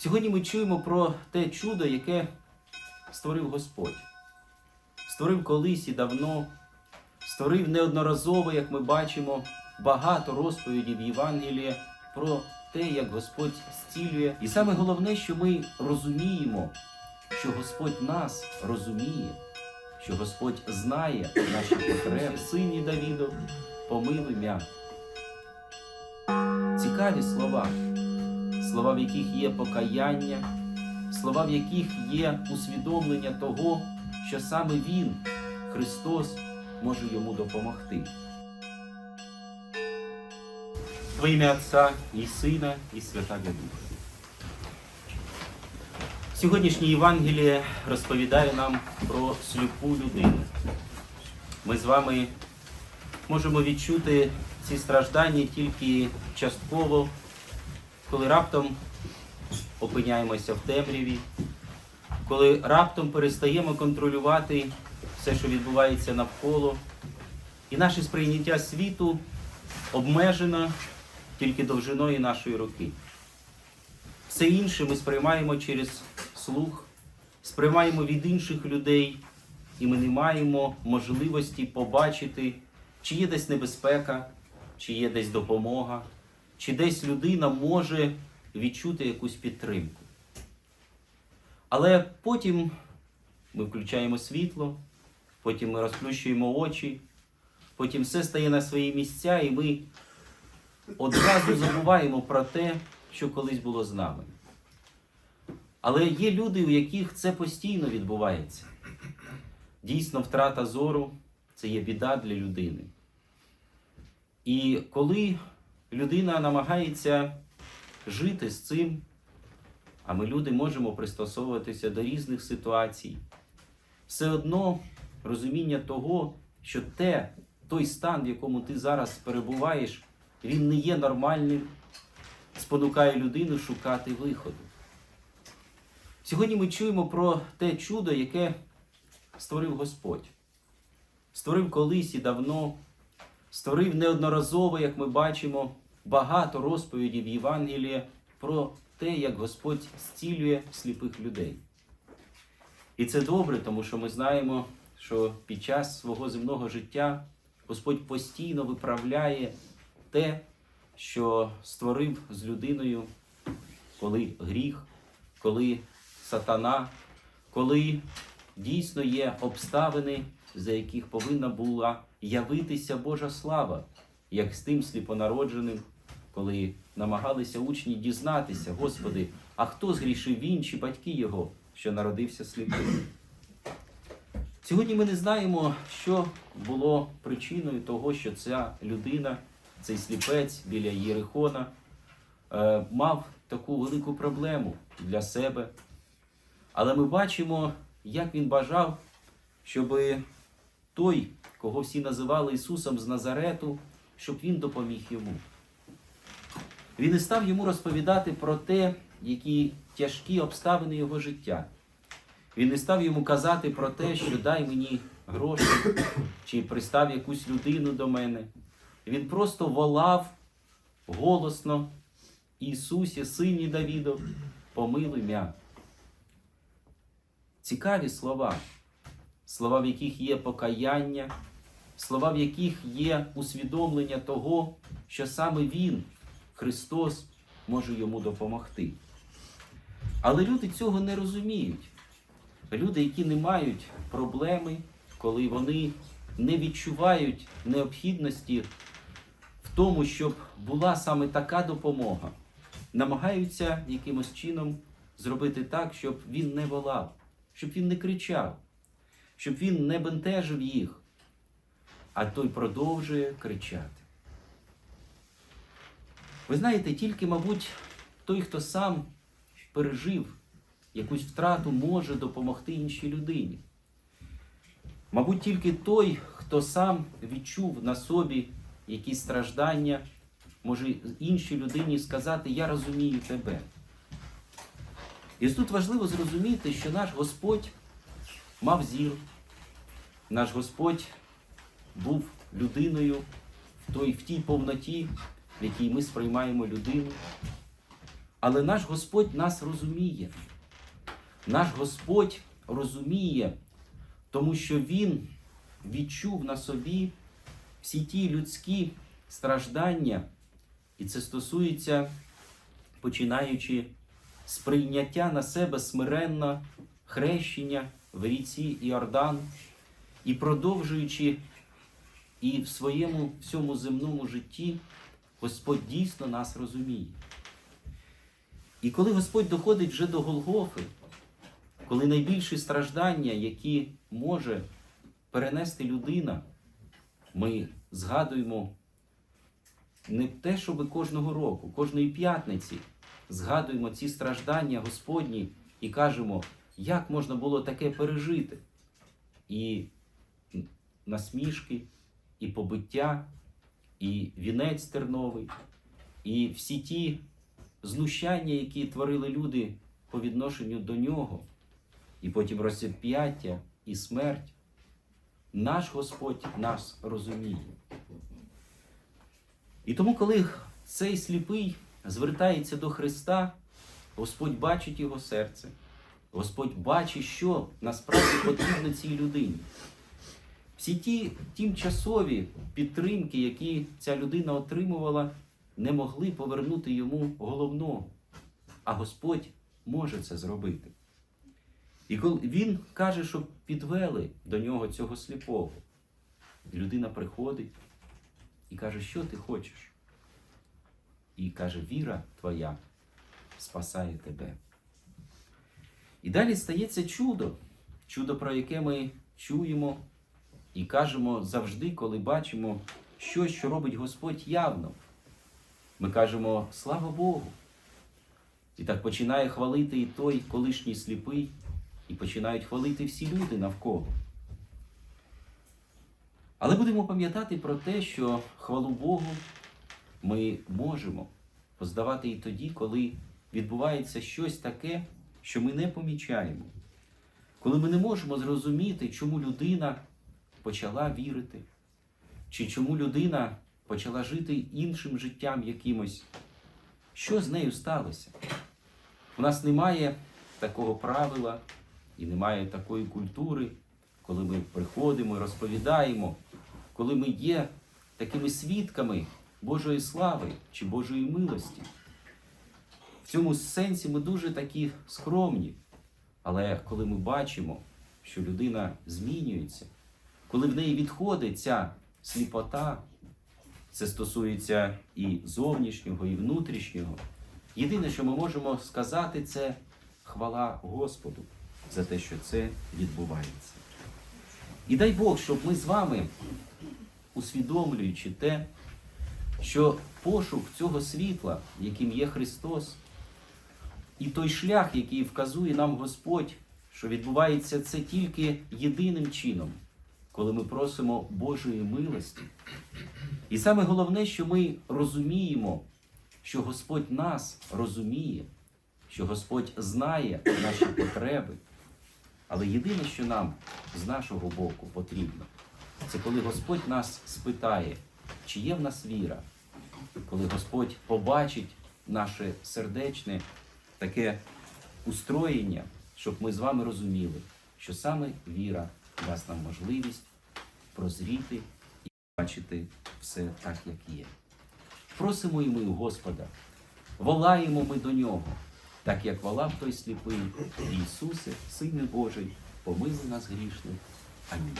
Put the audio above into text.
Сьогодні ми чуємо про те чудо, яке створив Господь. Створив колись і давно, створив неодноразово, як ми бачимо, багато розповідей в Євангелії про те, як Господь зцілює. І саме головне, що ми розуміємо, що Господь нас розуміє, що Господь знає наші потреби. Сині Давіду, помилуй м'я. Цікаві слова слова, в яких є покаяння, слова, в яких є усвідомлення того, що саме Він, Христос, може йому допомогти. Во ім'я Отця і Сина, і Святого Духа. Сьогоднішнє Євангеліє розповідає нам про сліпу людину. Ми з вами можемо відчути ці страждання тільки частково коли раптом опиняємося в темряві, коли раптом перестаємо контролювати все, що відбувається навколо, і наше сприйняття світу обмежено тільки довжиною нашої руки. Все інше ми сприймаємо через слух, сприймаємо від інших людей, і ми не маємо можливості побачити, чи є десь небезпека, чи є десь допомога чи десь людина може відчути якусь підтримку. Але потім ми включаємо світло, потім ми розплющуємо очі, потім все стає на свої місця, і ми одразу забуваємо про те, що колись було з нами. Але є люди, у яких це постійно відбувається. Дійсно, втрата зору це є біда для людини. І коли людина намагається жити з цим, а ми, люди, можемо пристосовуватися до різних ситуацій. Все одно розуміння того, що те, той стан, в якому ти зараз перебуваєш, він не є нормальним, спонукає людину шукати виходу. Сьогодні ми чуємо про те чудо, яке створив Господь. Створив колись і давно створив неодноразово, як ми бачимо, багато розповідей в Євангелії про те, як Господь зцілює сліпих людей. І це добре, тому що ми знаємо, що під час свого земного життя Господь постійно виправляє те, що створив з людиною, коли гріх, коли сатана, коли дійсно є обставини, за яких повинна була явитися Божа слава, як з тим сліпонародженим, коли намагалися учні дізнатися, Господи, а хто згрішив він чи батьки його, що народився сліпим? Сьогодні ми не знаємо, що було причиною того, що ця людина, цей сліпець біля Єрихона, е, мав таку велику проблему для себе. Але ми бачимо, як він бажав, щоб той, кого всі називали Ісусом з Назарету, щоб Він допоміг йому. Він не став йому розповідати про те, які тяжкі обставини його життя. Він не став йому казати про те, що дай мені гроші, чи пристав якусь людину до мене. Він просто волав голосно Ісусі, сині Давідов, помилуй м'я. Цікаві слова слова, в яких є покаяння, слова, в яких є усвідомлення того, що саме Він, Христос, може йому допомогти. Але люди цього не розуміють. Люди, які не мають проблеми, коли вони не відчувають необхідності в тому, щоб була саме така допомога, намагаються якимось чином зробити так, щоб він не волав, щоб він не кричав щоб він не бентежив їх, а той продовжує кричати. Ви знаєте, тільки, мабуть, той, хто сам пережив якусь втрату, може допомогти іншій людині. Мабуть, тільки той, хто сам відчув на собі якісь страждання, може іншій людині сказати Я розумію тебе. І тут важливо зрозуміти, що наш Господь мав зір. Наш Господь був людиною в той, в тій повноті, в якій ми сприймаємо людину. Але наш Господь нас розуміє. Наш Господь розуміє, тому що Він відчув на собі всі ті людські страждання, і це стосується, починаючи з прийняття на себе смиренно хрещення в ріці Іордан, і продовжуючи і в своєму всьому земному житті, Господь дійсно нас розуміє. І коли Господь доходить вже до Голгофи, коли найбільші страждання, які може перенести людина, ми згадуємо не те, щоб кожного року, кожної п'ятниці згадуємо ці страждання Господні і кажемо, як можна було таке пережити. І насмішки, і побиття, і вінець терновий, і всі ті знущання, які творили люди по відношенню до нього, і потім розп'яття і смерть. Наш Господь нас розуміє. І тому, коли цей сліпий звертається до Христа, Господь бачить його серце, Господь бачить, що насправді потрібно цій людині. Всі ті тимчасові підтримки, які ця людина отримувала, не могли повернути йому головного. А Господь може це зробити. І коли він каже, що підвели до нього цього сліпого, людина приходить і каже, що ти хочеш? І каже, віра твоя спасає тебе. І далі стається чудо, чудо, про яке ми чуємо і кажемо завжди, коли бачимо щось, що робить Господь явно. Ми кажемо слава Богу. І так починає хвалити і той колишній сліпий, і починають хвалити всі люди навколо. Але будемо пам'ятати про те, що хвалу Богу ми можемо поздавати і тоді, коли відбувається щось таке, що ми не помічаємо. Коли ми не можемо зрозуміти, чому людина почала вірити, чи чому людина почала жити іншим життям якимось, що з нею сталося? У нас немає такого правила і немає такої культури, коли ми приходимо і розповідаємо, коли ми є такими свідками Божої слави чи Божої милості. Цьому сенсі ми дуже такі скромні. Але коли ми бачимо, що людина змінюється, коли в неї відходить ця сліпота, це стосується і зовнішнього, і внутрішнього. Єдине, що ми можемо сказати, це хвала Господу за те, що це відбувається. І дай Бог, щоб ми з вами, усвідомлюючи те, що пошук цього світла, яким є Христос, і той шлях, який вказує нам Господь, що відбувається це тільки єдиним чином, коли ми просимо Божої милості. І саме головне, що ми розуміємо, що Господь нас розуміє, що Господь знає наші потреби. Але єдине, що нам з нашого боку потрібно, це коли Господь нас спитає, чи є в нас віра, коли Господь побачить наше сердечне таке устроєння, щоб ми з вами розуміли, що саме віра дасть нам можливість прозріти і бачити все так, як є. Просимо і ми у Господа, волаємо ми до Нього, так як волав той сліпий, Ісусе, Сине Божий, помилуй нас грішних. Амінь.